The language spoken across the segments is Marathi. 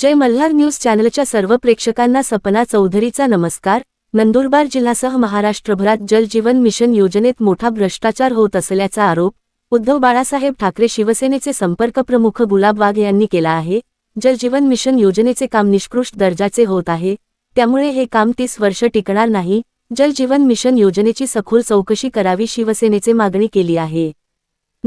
जय मल्हार न्यूज चॅनलच्या सर्व प्रेक्षकांना सपना चौधरीचा नमस्कार. नंदुरबार जिल्ह्यासह महाराष्ट्रभरात जलजीवन मिशन योजनेत मोठा भ्रष्टाचार होत असल्याचा आरोप उद्धव बाळासाहेब ठाकरे शिवसेनेचे संपर्क प्रमुख गुलाब वाघ यांनी केला आहे. जलजीवन मिशन योजनेचे काम निष्कृष्ट दर्जाचे होत आहे. त्यामुळे हे काम तीस वर्ष टिकणार नाही. जल जीवन मिशन योजनेची सखोल चौकशी करावी शिवसेनेचे मागणी केली आहे.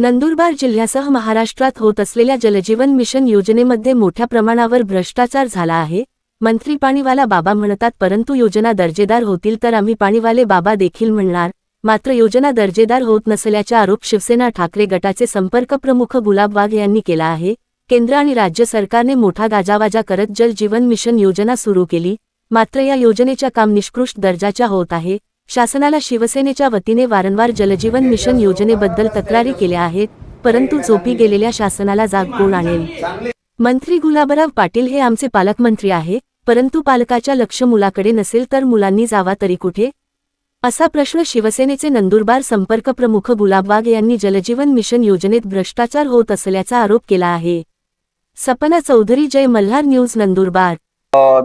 नंदुरबार जिल्ह्यासह महाराष्ट्रात होत असलेल्या जलजीवन मिशन योजनेमध्ये मोठ्या प्रमाणावर भ्रष्टाचार झाला आहे. मंत्री पाणीवाला बाबा म्हणतात परंतु योजना दर्जेदार होतील तर आम्ही पाणीवाले बाबा देखील म्हणणार. मात्र योजना दर्जेदार होत नसल्याचा आरोप शिवसेना ठाकरे गटाचे संपर्क प्रमुख गुलाब वाघ यांनी केला आहे. केंद्र आणि राज्य सरकारने मोठा गाजावाजा करत जल जीवन मिशन योजना सुरू केली. मात्र या योजनेच्या काम निष्कृष्ट दर्जाच्या होत आहे. शासनाला शिवसेनेच्या वतीने वारंवार जलजीवन मिशन योजनेबद्दल तक्रारी केल्या आहेत परंतु झोपी गेलेल्या शासनाला जाग कोण आणेल? मंत्री गुलाबराव पाटील हे आमचे पालकमंत्री आहे परंतु पालकाच्या लक्ष मुलाकडे नसेल तर मुलांनी जावा तरी कुठे? असा प्रश्न शिवसेनेचे नंदुरबार संपर्क प्रमुख गुलाब वाघ यांनी जलजीवन मिशन योजनेत भ्रष्टाचार होत असल्याचा आरोप केला आहे. सपना चौधरी जय मल्हार न्यूज नंदुरबार.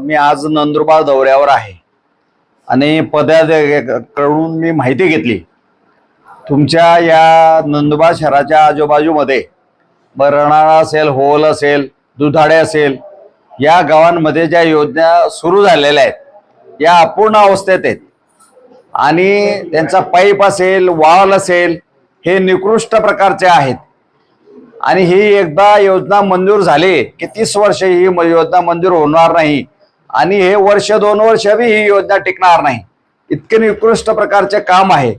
मी आज नंदुरबार दौऱ्यावर आहे. आणि पदाधिकाऱ्यांकडून मी माहिती घेतली. तुमच्या या नंदुरबार शहराच्या आजूबाजूमध्ये बरणाळा असेल होल असेल दुधाडे असेल या गावांमध्ये ज्या योजना सुरू झालेल्या आहेत या अपूर्ण अवस्थेत आहेत. आणि त्यांचा पाईप असेल वाल असेल हे निकृष्ट प्रकारचे आहेत. आणि ही एकदा योजना मंजूर झाली की तीस वर्ष ही म- योजना मंजूर होणार नाही. आणि हे वर्ष दोन वर्ष बी ही योजना टिकणार नाही. इतके निकृष्ट प्रकारचे काम आहे.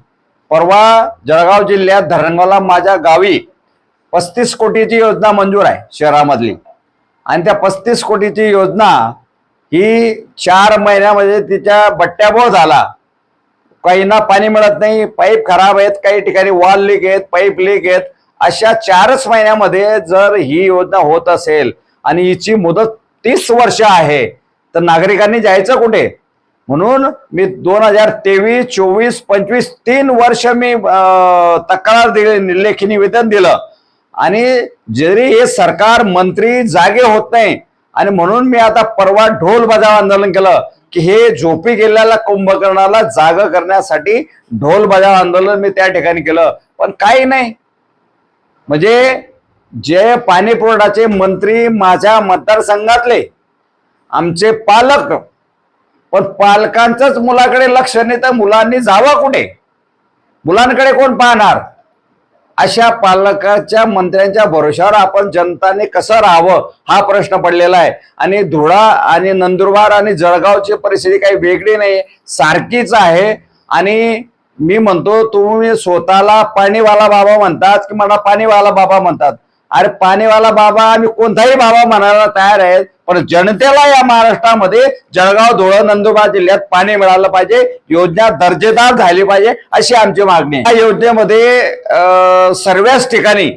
परवा जळगाव जिल्ह्यात धरणगावला माझ्या गावी पस्तीस कोटीची योजना मंजूर आहे शहरामधली. आणि त्या पस्तीस कोटीची योजना ही चार महिन्यामध्ये तिच्या बट्ट्याबोळ झाला. काहींना पाणी मिळत नाही पाईप खराब आहेत काही ठिकाणी वॉल लीक आहेत पाईप लीक आहेत. अशा चारच महिन्यामध्ये जर ही योजना होत असेल आणि हिची मुदत तीस वर्ष आहे तर नागरिकांनी जायचं कुठे? म्हणून मी दोन हजार तेवीस चोवीस पंचवीस तीन वर्ष मी तक्रार दिली लेखी निवेदन दिलं. आणि जरी हे सरकार मंत्री जागे होत नाही आणि म्हणून मी आता परवा ढोल बजाव आंदोलन केलं की हे झोपी गेलेल्या कुंभकर्णाला जाग करण्यासाठी ढोल बजाव आंदोलन मी त्या ठिकाणी केलं. पण काही नाही. म्हणजे जे पाणी पुरवठाचे मंत्री माझ्या मतदारसंघातले. आमचे पालक. पण पालकांचंच मुलाकडे लक्ष नाही तर मुलांनी जावं कुठे? मुलांकडे कोण पाहणार? अशा पालकाच्या मंत्र्यांच्या भरोश्यावर आपण जनताने कसं राहावं हा प्रश्न पडलेला आहे. आणि धुळा आणि नंदुरबार आणि जळगावची परिस्थिती काही वेगळी नाही सारखीच आहे. आणि मी म्हणतो तुम्ही स्वतःला पाणीवाला बाबा म्हणतात की मला पाणीवाला बाबा म्हणतात. अरे पाणीवाला बाबा आम्ही कोणताही बाबा म्हणायला तयार आहेत पण जनतेला या महाराष्ट्रामध्ये जळगाव धुळं नंदुरबार जिल्ह्यात पाणी मिळालं पाहिजे योजना दर्जेदार झाली पाहिजे अशी आमची मागणी या योजनेमध्ये सर्वच ठिकाणी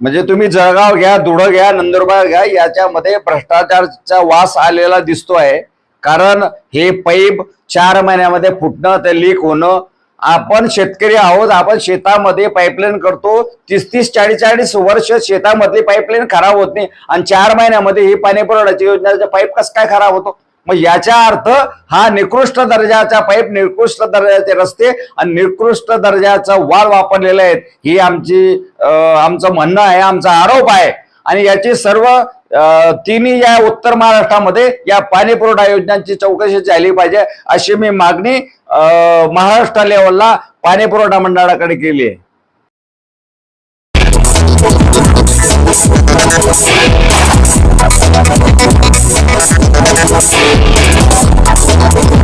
म्हणजे तुम्ही जळगाव घ्या धुळं घ्या नंदुरबार घ्या याच्यामध्ये भ्रष्टाचारचा वास आलेला दिसतोय. कारण हे पाईप चार महिन्यामध्ये फुटणं ते लीक होणं आपण शेतकरी आहोत आपण शेतामध्ये पाईपलाईन करतो. तीस तीस चाळीस चाळीस वर्ष शेतामधली पाईपलाईन खराब होत नाही. आणि चार महिन्यामध्ये ही पाणी पुरवठ्याची योजना पाईप कसं काय खराब होतो? मग याचा अर्थ हा निकृष्ट दर्जाचा पाईप निकृष्ट दर्जाचे रस्ते आणि निकृष्ट दर्जाचा वाल वापरलेला आहेत. ही आमची आमचं म्हणणं आहे आमचा आरोप आहे. आणि याची सर्व तिन्ही या उत्तर महाराष्ट्रामध्ये या पाणी पुरवठा योजनांची चौकशी झाली पाहिजे अशी मी मागणी महाराष्ट्र लेवलला पाणी पुरवठा मंडळाकडे केली आहे